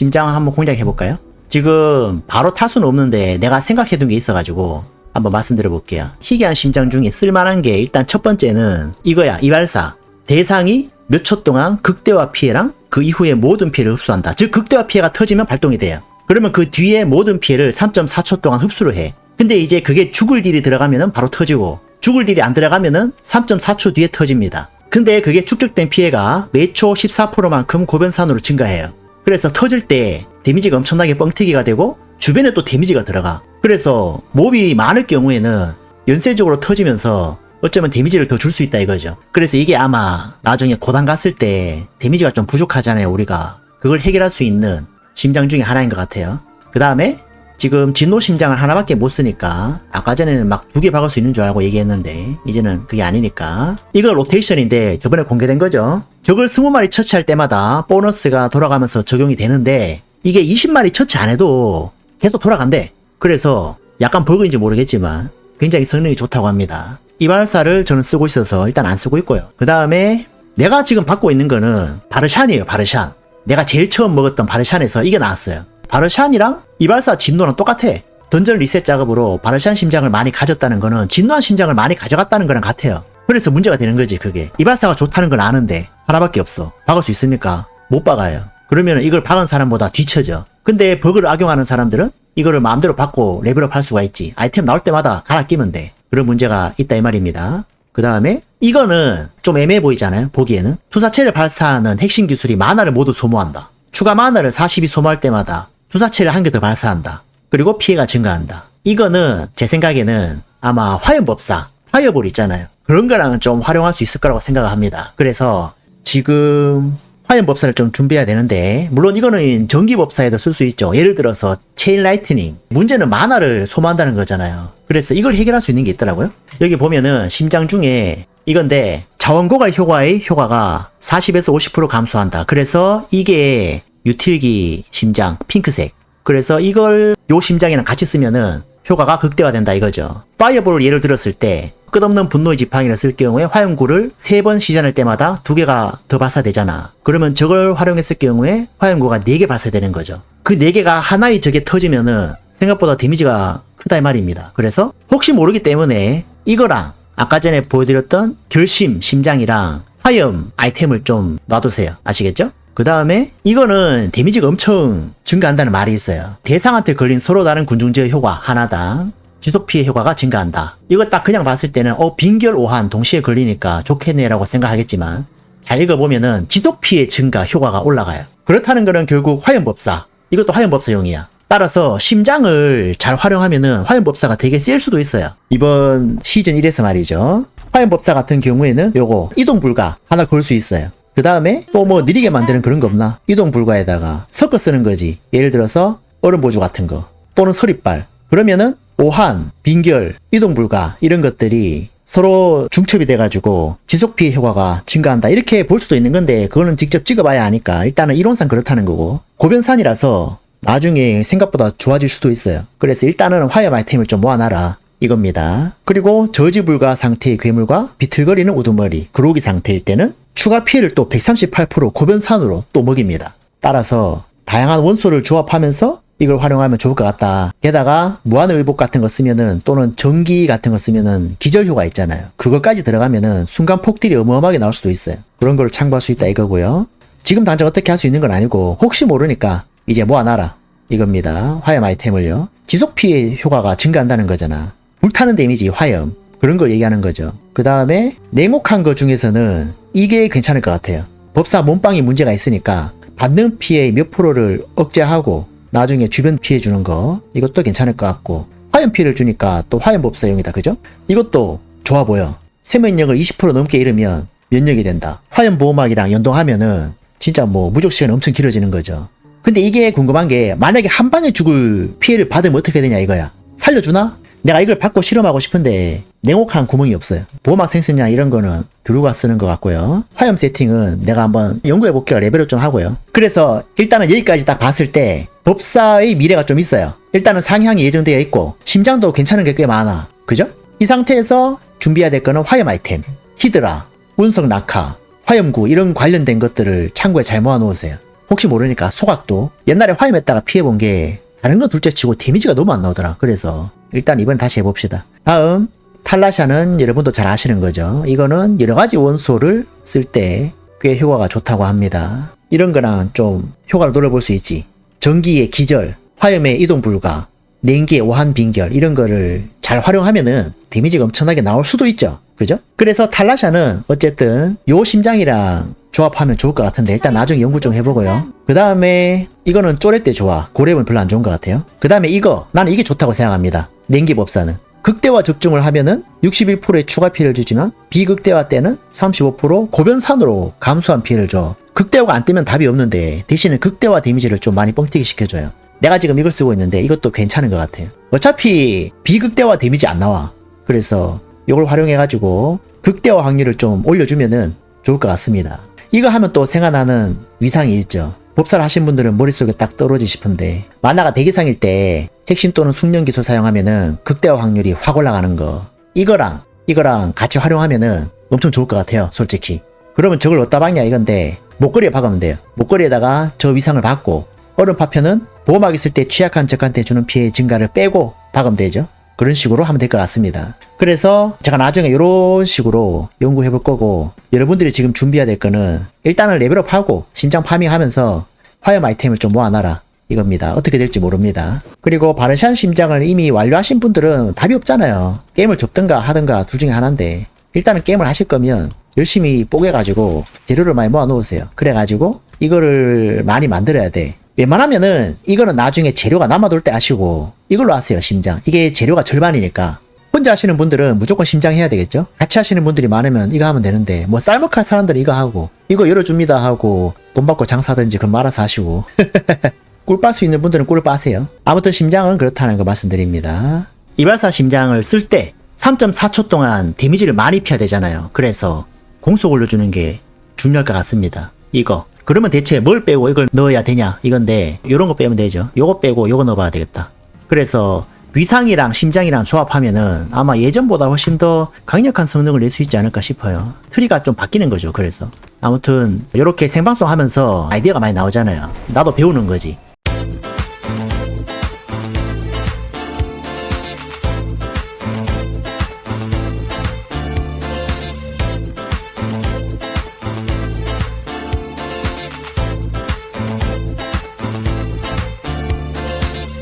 심장 한번 공략해 볼까요? 지금 바로 탈 수는 없는데 내가 생각해 둔 게 있어가지고 한번 말씀드려 볼게요. 희귀한 심장 중에 쓸만한 게 일단 첫 번째는 이거야 이발사 대상이 몇 초 동안 극대화 피해랑 그 이후에 모든 피해를 흡수한다. 즉 극대화 피해가 터지면 발동이 돼요. 그러면 그 뒤에 모든 피해를 3.4초 동안 흡수를 해. 근데 이제 그게 죽을 딜이 들어가면은 바로 터지고 죽을 딜이 안 들어가면은 3.4초 뒤에 터집니다. 근데 그게 축적된 피해가 매초 14%만큼 고변산으로 증가해요. 그래서 터질 때 데미지가 엄청나게 뻥튀기가 되고 주변에 또 데미지가 들어가. 그래서 몹이 많을 경우에는 연쇄적으로 터지면서 어쩌면 데미지를 더 줄 수 있다 이거죠. 그래서 이게 아마 나중에 고단 갔을 때 데미지가 좀 부족하잖아요, 우리가. 그걸 해결할 수 있는 심장 중에 하나인 것 같아요. 그 다음에 지금 진노 심장을 하나밖에 못 쓰니까 아까 전에는 막 두 개 박을 수 있는 줄 알고 얘기했는데 이제는 그게 아니니까 이거 로테이션인데 저번에 공개된 거죠. 적을 20마리 처치할 때마다 보너스가 돌아가면서 적용이 되는데 이게 20마리 처치 안 해도 계속 돌아간대. 그래서 약간 버그인지 모르겠지만 굉장히 성능이 좋다고 합니다. 이발사를 저는 쓰고 있어서 일단 안 쓰고 있고요. 그 다음에 내가 지금 받고 있는 거는 바르샨이에요, 바르샨. 내가 제일 처음 먹었던 바르샨에서 이게 나왔어요. 바르샨이랑 이발사 진노랑 똑같아. 던전 리셋 작업으로 바르샨 심장을 많이 가졌다는 거는 진노한 심장을 많이 가져갔다는 거랑 같아요. 그래서 문제가 되는 거지, 그게. 이발사가 좋다는 걸 아는데 하나밖에 없어. 박을 수 있습니까? 못 박아요. 그러면 이걸 박은 사람보다 뒤쳐져. 근데 버그를 악용하는 사람들은 이거를 마음대로 받고 레벨업 할 수가 있지. 아이템 나올 때마다 갈아 끼면 돼. 그런 문제가 있다 이 말입니다. 그 다음에 이거는 좀 애매해 보이잖아요. 보기에는. 투사체를 발사하는 핵심 기술이 마나를 모두 소모한다. 추가 마나를 40이 소모할 때마다 투사체를 한 개 더 발사한다. 그리고 피해가 증가한다. 이거는 제 생각에는 아마 화염법사, 화염볼 있잖아요. 그런 거랑은 좀 활용할 수 있을 거라고 생각을 합니다. 그래서 지금 화염법사를 좀 준비해야 되는데 물론 이거는 전기법사에도 쓸 수 있죠. 예를 들어서 체인 라이트닝 문제는 만화를 소모한다는 거잖아요. 그래서 이걸 해결할 수 있는 게 있더라고요. 여기 보면은 심장 중에 이건데 자원 고갈 효과의 효과가 40에서 50% 감소한다. 그래서 이게 유틸기 심장 핑크색. 그래서 이걸 요 심장이랑 같이 쓰면은 효과가 극대화된다 이거죠. 파이어볼을 예를 들었을 때 끝없는 분노의 지팡이를 쓸 경우에 화염구를 세번 시전할 때마다 두 개가 더 발사되잖아. 그러면 저걸 활용했을 경우에 화염구가 네개 발사되는 거죠. 그네 개가 하나의 적에 터지면은 생각보다 데미지가 크다 이 말입니다. 그래서 혹시 모르기 때문에 이거랑 아까 전에 보여드렸던 결심 심장이랑 화염 아이템을 좀 놔두세요. 아시겠죠? 그 다음에 이거는 데미지가 엄청 증가한다는 말이 있어요. 대상한테 걸린 서로 다른 군중제어 효과 하나당 지속 피해 효과가 증가한다. 이거 딱 그냥 봤을 때는 어 빈결 오한 동시에 걸리니까 좋겠네라고 생각하겠지만 잘 읽어보면은 지속 피해 증가 효과가 올라가요. 그렇다는 거는 결국 화염법사 이것도 화염법사용이야. 따라서 심장을 잘 활용하면은 화염법사가 되게 셀 수도 있어요. 이번 시즌 1에서 말이죠. 화염법사 같은 경우에는 요거 이동 불가 하나 걸 수 있어요. 그 다음에 또 뭐 느리게 만드는 그런 거 없나? 이동 불가에다가 섞어 쓰는 거지. 예를 들어서 얼음 보조 같은 거 또는 서리빨. 그러면은 오한, 빈결, 이동 불가 이런 것들이 서로 중첩이 돼가지고 지속 피해 효과가 증가한다 이렇게 볼 수도 있는 건데 그거는 직접 찍어봐야 하니까 일단은 이론상 그렇다는 거고 고변산이라서 나중에 생각보다 좋아질 수도 있어요. 그래서 일단은 화염 아이템을 좀 모아놔라. 이겁니다. 그리고 저지 불가 상태의 괴물과 비틀거리는 우두머리, 그로기 상태일 때는 추가 피해를 또 138% 고변산으로 또 먹입니다. 따라서 다양한 원소를 조합하면서 이걸 활용하면 좋을 것 같다. 게다가 무한의 의복 같은 거 쓰면은 또는 전기 같은 거 쓰면은 기절 효과 있잖아요. 그것까지 들어가면은 순간 폭딜이 어마어마하게 나올 수도 있어요. 그런 걸 참고할 수 있다 이거고요. 지금 당장 어떻게 할 수 있는 건 아니고 혹시 모르니까 이제 모아놔라 이겁니다. 화염 아이템을요. 지속 피해 효과가 증가한다는 거잖아. 불타는 데미지 화염 그런 걸 얘기하는 거죠. 그 다음에 냉혹한 거 중에서는 이게 괜찮을 것 같아요. 법사 몸빵이 문제가 있으니까 받는 피해의 몇 프로를 억제하고 나중에 주변 피해 주는 거 이것도 괜찮을 것 같고 화염 피해를 주니까 또 화염 법사용이다 그죠? 이것도 좋아 보여. 생명력을 20% 넘게 잃으면 면역이 된다. 화염 보호막이랑 연동하면은 진짜 뭐 무적 시간 엄청 길어지는 거죠. 근데 이게 궁금한 게 만약에 한 방에 죽을 피해를 받으면 어떻게 되냐 이거야. 살려주나? 내가 이걸 받고 실험하고 싶은데 냉혹한 구멍이 없어요. 보호막 생성량 이런 거는 들어가 쓰는 것 같고요. 화염 세팅은 내가 한번 연구해 볼게요. 레벨을 좀 하고요. 그래서 일단은 여기까지 딱 봤을 때 법사의 미래가 좀 있어요. 일단은 상향이 예정되어 있고 심장도 괜찮은 게 꽤 많아. 그죠? 이 상태에서 준비해야 될 거는 화염 아이템, 히드라, 운석 낙하, 화염구 이런 관련된 것들을 창고에 잘 모아 놓으세요. 혹시 모르니까 소각도 옛날에 화염했다가 피해본 게 다른 건 둘째 치고 데미지가 너무 안 나오더라. 그래서 일단 이번 다시 해봅시다. 다음 탈라샤는 여러분도 잘 아시는 거죠. 이거는 여러 가지 원소를 쓸 때 꽤 효과가 좋다고 합니다. 이런 거랑 좀 효과를 노려볼 수 있지. 전기의 기절, 화염의 이동 불가, 냉기의 오한 빈결 이런 거를 잘 활용하면은 데미지가 엄청나게 나올 수도 있죠. 그죠? 그래서 탈라샤는 어쨌든 요 심장이랑 조합하면 좋을 것 같은데 일단 나중에 연구 좀 해보고요. 그 다음에 이거는 쪼렛 때 좋아. 고렙은 별로 안 좋은 것 같아요. 그 다음에 이거 나는 이게 좋다고 생각합니다. 냉기 법사는 극대화 적중을 하면은 61%의 추가 피해를 주지만 비극대화 때는 35% 고변산으로 감소한 피해를 줘. 극대화가 안 뜨면 답이 없는데 대신에 극대화 데미지를 좀 많이 뻥튀기 시켜줘요. 내가 지금 이걸 쓰고 있는데 이것도 괜찮은 것 같아요. 어차피 비극대화 데미지 안 나와. 그래서 이걸 활용해가지고 극대화 확률을 좀 올려주면은 좋을 것 같습니다. 이거 하면 또 생각나는 위상이 있죠. 법사를 하신 분들은 머릿속에 딱 떨어지 싶은데 만화가 100 이상일 때 핵심 또는 숙련 기술 사용하면은 극대화 확률이 확 올라가는 거. 이거랑 이거랑 같이 활용하면은 엄청 좋을 것 같아요. 솔직히. 그러면 저걸 어디다 박냐 이건데 목걸이에 박으면 돼요. 목걸이에다가 저 위상을 받고 얼음 파편은 보호막 있을 때 취약한 적한테 주는 피해 증가를 빼고 박으면 되죠. 그런 식으로 하면 될 것 같습니다. 그래서 제가 나중에 이런 식으로 연구해 볼 거고 여러분들이 지금 준비해야 될 거는 일단은 레벨업하고 심장 파밍하면서 화염 아이템을 좀 모아놔라 이겁니다. 어떻게 될지 모릅니다. 그리고 바르샨 심장을 이미 완료하신 분들은 답이 없잖아요. 게임을 접든가 하든가 둘 중에 하나인데 일단은 게임을 하실 거면 열심히 뽀개가지고 재료를 많이 모아 놓으세요. 그래가지고 이거를 많이 만들어야 돼. 웬만하면은 이거는 나중에 재료가 남아돌 때 하시고 이걸로 하세요 심장. 이게 재료가 절반이니까. 혼자 하시는 분들은 무조건 심장 해야 되겠죠? 같이 하시는 분들이 많으면 이거 하면 되는데 뭐 쌀먹할 사람들은 이거 하고 이거 열어줍니다 하고 돈 받고 장사든지 그럼 알아서 하시고. 꿀 빨 수 있는 분들은 꿀을 빠세요. 아무튼 심장은 그렇다는 거 말씀드립니다. 이발사 심장을 쓸 때 3.4초 동안 데미지를 많이 피해야 되잖아요. 그래서 공속 올려주는 게 중요할 것 같습니다. 이거 그러면 대체 뭘 빼고 이걸 넣어야 되냐? 이건데 요런 거 빼면 되죠. 요거 빼고 요거 넣어봐야 되겠다. 그래서 위상이랑 심장이랑 조합하면은 아마 예전보다 훨씬 더 강력한 성능을 낼 수 있지 않을까 싶어요. 트리가 좀 바뀌는 거죠 그래서. 아무튼 이렇게 생방송 하면서 아이디어가 많이 나오잖아요. 나도 배우는 거지